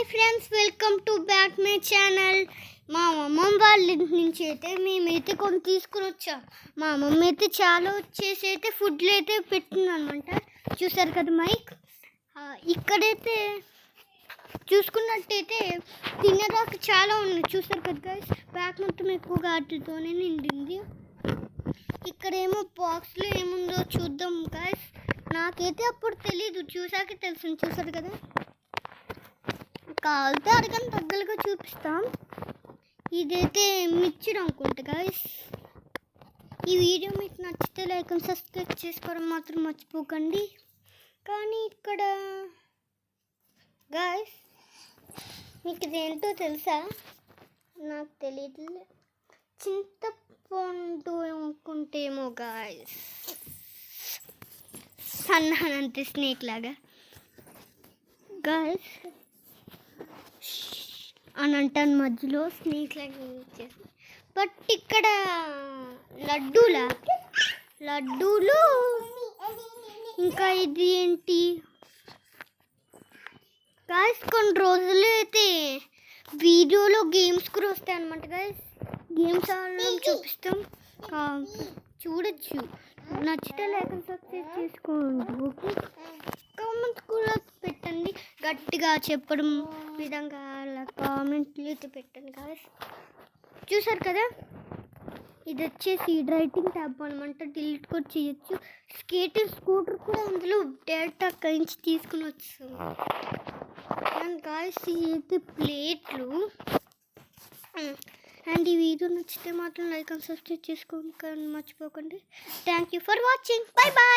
Hi friends welcome to back my channel. మా అమ్మమ్మ వాళ్ళ ఇంటి నుంచి అయితే మేమైతే కొన్ని తీసుకుని వచ్చాం. మా అమ్మమ్మ అయితే చాలా వచ్చేసి అయితే ఫుడ్లు అయితే పెట్టింది అనమాట చూసారు కదా మైక్? ఇక్కడైతే చూసుకున్నట్టయితే తినేదాకా చాలా ఉన్నాయి. చూసారు కదా గైస్ బ్యాగ్ మొత్తం ఎక్కువగా వాటితోనే నిండింది. ఇక్కడేమో బాక్స్లో ఏముందో చూద్దాం గాయస్ నాకైతే అప్పుడు తెలీదు. చూసాక తెలుసు చూసారు కదా? కావాలితే అరగని దగ్గరగా చూపిస్తాం. ఇదైతే మిక్చర్ అనుకుంటా గాయస్ ఈ వీడియో మీకు నచ్చితే లైక్ అండ్ సబ్స్క్రైబ్ చేసుకోవడం మాత్రం మర్చిపోకండి. కానీ ఇక్కడ గాయస్ మీకు ఇదేంటో తెలుసా? నాకు తెలియదు చింతపండు అనుకుంటేమో గాయస్ సన్నానంతే స్నేక్ లాగా. గాయస్ అని అంటాను మధ్యలో స్నేక్ లాగా బట్ ఇక్కడ లడ్డూలా? లడ్డూలు ఇంకా ఇది ఏంటి? గాయస్ కొన్ని రోజులు అయితే వీడియోలో గేమ్స్ కూడా వస్తాయి అనమాట గాయస్ గేమ్స్ ఆడడం చూపిస్తాం. చూడొచ్చు. నచ్చితే లేక సబ్స్క్రైబ్ చేసుకోండి. ఓకే. కామెంట్స్ కూడా పెట్టండి. గట్టిగా చెప్పడం. విధంగా అలా కామెంట్లు పెట్టాను పెట్టండి చూసారు కదా? ఇది వచ్చేసి రైటింగ్ ట్యాబ్ అనమాట డిలీట్ కూడా చేయొచ్చు. స్కేటర్ స్కూటర్ కూడా అందులో డేటా నుంచి తీసుకుని వస్తుంది అండ్ గాయస్ అయితే ప్లేట్లు అండ్ hmm. ఈ వీడియో నచ్చితే మాత్రం లైక్ అండ్ సబ్స్క్రైబ్ చేసుకోండి. మర్చిపోకండి. Thank you for watching bye bye